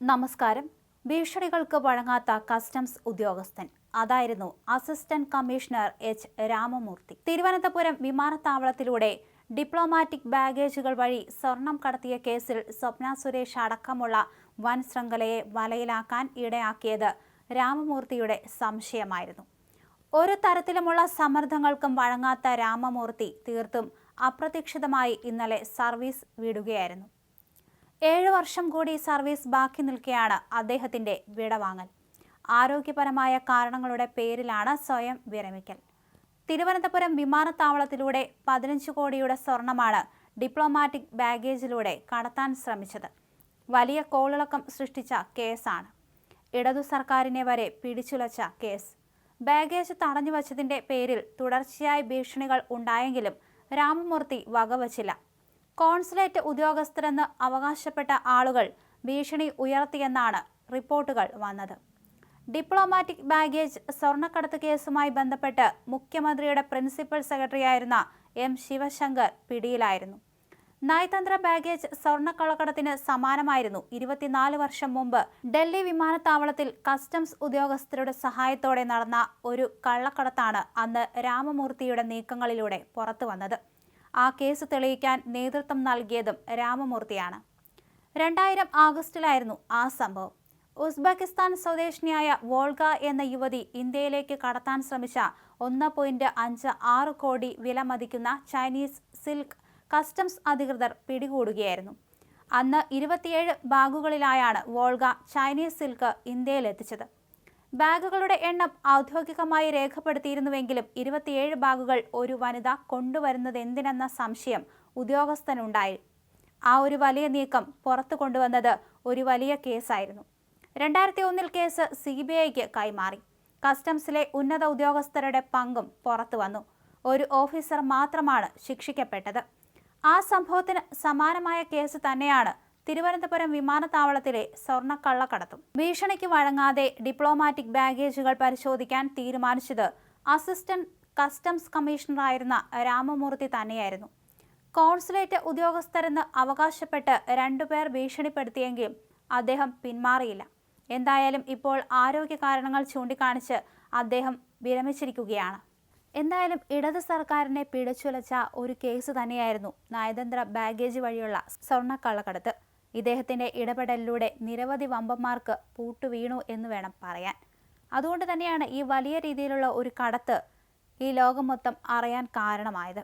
നമസ്കാരം. ഭീഷണികൾക്ക് വഴങ്ങാത്ത കസ്റ്റംസ് ഉദ്യോഗസ്ഥൻ. അതായിരുന്നു assistant commissioner H. Ramamoorthy. Thiruvananthapuram വിമാനത്താവളത്തിലൂടെ diplomatic ബാഗേജുകൾ വഴി സ്വർണം കടത്തിയ കേസിൽ സ്വപ്ന സുരേഷ് അടക്കമുള്ള വൻ ശൃംഖലയെ വലയിലാക്കാൻ ഇടയാക്കിയത് രാമമൂർത്തിയുടെ സംശയമായിരുന്നു. ഒരു തരത്തിലുമുള്ള സമ്മർദ്ദങ്ങൾക്കും വഴങ്ങാത്ത രാമമൂർത്തി തീർത്തും അപ്രതീക്ഷിതമായി ഇന്നലെ സർവീസ് വിടുകയായിരുന്നു. ഏഴു വർഷം കൂടി സർവീസ് ബാക്കി നിൽക്കെയാണ് അദ്ദേഹത്തിന്റെ വിടവാങ്ങൽ. ആരോഗ്യപരമായ കാരണങ്ങളുടെ പേരിലാണ് സ്വയം വിരമിക്കൽ. തിരുവനന്തപുരം വിമാനത്താവളത്തിലൂടെ പതിനഞ്ച് കോടിയുടെ സ്വർണമാണ് ഡിപ്ലോമാറ്റിക് ബാഗേജിലൂടെ കടത്താൻ ശ്രമിച്ചത്. വലിയ കോളിളക്കം സൃഷ്ടിച്ച കേസാണ്. ഇടതു സർക്കാരിനെ വരെ പിടിച്ചുലച്ച കേസ്. ബാഗേജ് തടഞ്ഞു വച്ചതിന്റെ പേരിൽ തുടർച്ചയായി ഭീഷണികൾ ഉണ്ടായെങ്കിലും രാമമൂർത്തി വകവച്ചില്ല. കോൺസുലേറ്റ് ഉദ്യോഗസ്ഥരെന്ന് അവകാശപ്പെട്ട ആളുകൾ ഭീഷണി ഉയർത്തിയെന്നാണ് റിപ്പോർട്ടുകൾ വന്നത്. ഡിപ്ലോമാറ്റിക് ബാഗേജ് സ്വർണക്കടത്ത് കേസുമായി ബന്ധപ്പെട്ട് മുഖ്യമന്ത്രിയുടെ പ്രിൻസിപ്പൽ സെക്രട്ടറിയായിരുന്ന എം ശിവശങ്കർ പിടിയിലായിരുന്നു. നയതന്ത്ര ബാഗേജ് സ്വർണക്കള്ളക്കടത്തിന് സമാനമായിരുന്നു ഇരുപത്തിനാല് വർഷം മുമ്പ് ഡൽഹി വിമാനത്താവളത്തിൽ കസ്റ്റംസ് ഉദ്യോഗസ്ഥരുടെ സഹായത്തോടെ നടന്ന ഒരു കള്ളക്കടത്താണ് അന്ന് രാമമൂർത്തിയുടെ നീക്കങ്ങളിലൂടെ പുറത്തു വന്നത് ആ കേസ് തെളിയിക്കാൻ നേതൃത്വം നൽകിയതും രാമമൂർത്തിയാണ്. രണ്ടായിരം ആഗസ്റ്റിലായിരുന്നു ആ സംഭവം. ഉസ്ബെക്കിസ്ഥാൻ സ്വദേശിനിയായ വോൾഗ എന്ന യുവതി ഇന്ത്യയിലേക്ക് കടത്താൻ ശ്രമിച്ച ഒന്ന് പോയിന്റ് അഞ്ച് ആറ് കോടി വില മതിക്കുന്ന ചൈനീസ് സിൽക്ക് കസ്റ്റംസ് അധികൃതർ പിടികൂടുകയായിരുന്നു. അന്ന് ഇരുപത്തിയേഴ് ബാഗുകളിലായാണ് വോൾഗ ചൈനീസ് സിൽക്ക് ഇന്ത്യയിലെത്തിച്ചത്. ബാഗുകളുടെ എണ്ണം ഔദ്യോഗികമായി രേഖപ്പെടുത്തിയിരുന്നുവെങ്കിലും ഇരുപത്തിയേഴ് ബാഗുകൾ ഒരു വനിത കൊണ്ടുവരുന്നതെന്തിനെന്ന സംശയം ഉദ്യോഗസ്ഥനുണ്ടായി. ആ ഒരു വലിയ നീക്കം പുറത്തു കൊണ്ടുവന്നത് ഒരു വലിയ കേസായിരുന്നു. രണ്ടായിരത്തി ഒന്നിൽ കേസ് സി ബി ഐക്ക് കൈമാറി. കസ്റ്റംസിലെ ഉന്നത ഉദ്യോഗസ്ഥരുടെ പങ്കും പുറത്തു വന്നു. ഒരു ഓഫീസർ മാത്രമാണ് ശിക്ഷിക്കപ്പെട്ടത്. ആ സംഭവത്തിന് സമാനമായ കേസ് തന്നെയാണ് തിരുവനന്തപുരം വിമാനത്താവളത്തിലെ സ്വർണക്കള്ള കടത്തും. ഭീഷണിക്ക് വഴങ്ങാതെ ഡിപ്ലോമാറ്റിക് ബാഗേജുകൾ പരിശോധിക്കാൻ തീരുമാനിച്ചത് അസിസ്റ്റന്റ് കസ്റ്റംസ് കമ്മീഷണറായിരുന്ന രാമമൂർത്തി തന്നെയായിരുന്നു. കോൺസുലേറ്റ് ഉദ്യോഗസ്ഥരെന്ന് അവകാശപ്പെട്ട് രണ്ടുപേർ ഭീഷണിപ്പെടുത്തിയെങ്കിലും അദ്ദേഹം പിന്മാറിയില്ല. എന്തായാലും ഇപ്പോൾ ആരോഗ്യ കാരണങ്ങൾ ചൂണ്ടിക്കാണിച്ച് അദ്ദേഹം വിരമിച്ചിരിക്കുകയാണ്. എന്തായാലും ഇടത് സർക്കാരിനെ പിടിച്ചുലച്ച ഒരു കേസ് തന്നെയായിരുന്നു നയതന്ത്ര ബാഗേജ് വഴിയുള്ള സ്വർണക്കള്ളക്കടത്ത് ഇദ്ദേഹത്തിന്റെ ഇടപെടലിലൂടെ നിരവധി വമ്പന്മാർക്ക് പൂട്ടുവീണു എന്ന് വേണം പറയാൻ. അതുകൊണ്ട് തന്നെയാണ് ഈ വലിയ രീതിയിലുള്ള ഒരു കടത്ത് ഈ ലോകം മൊത്തം അറിയാൻ കാരണമായത്.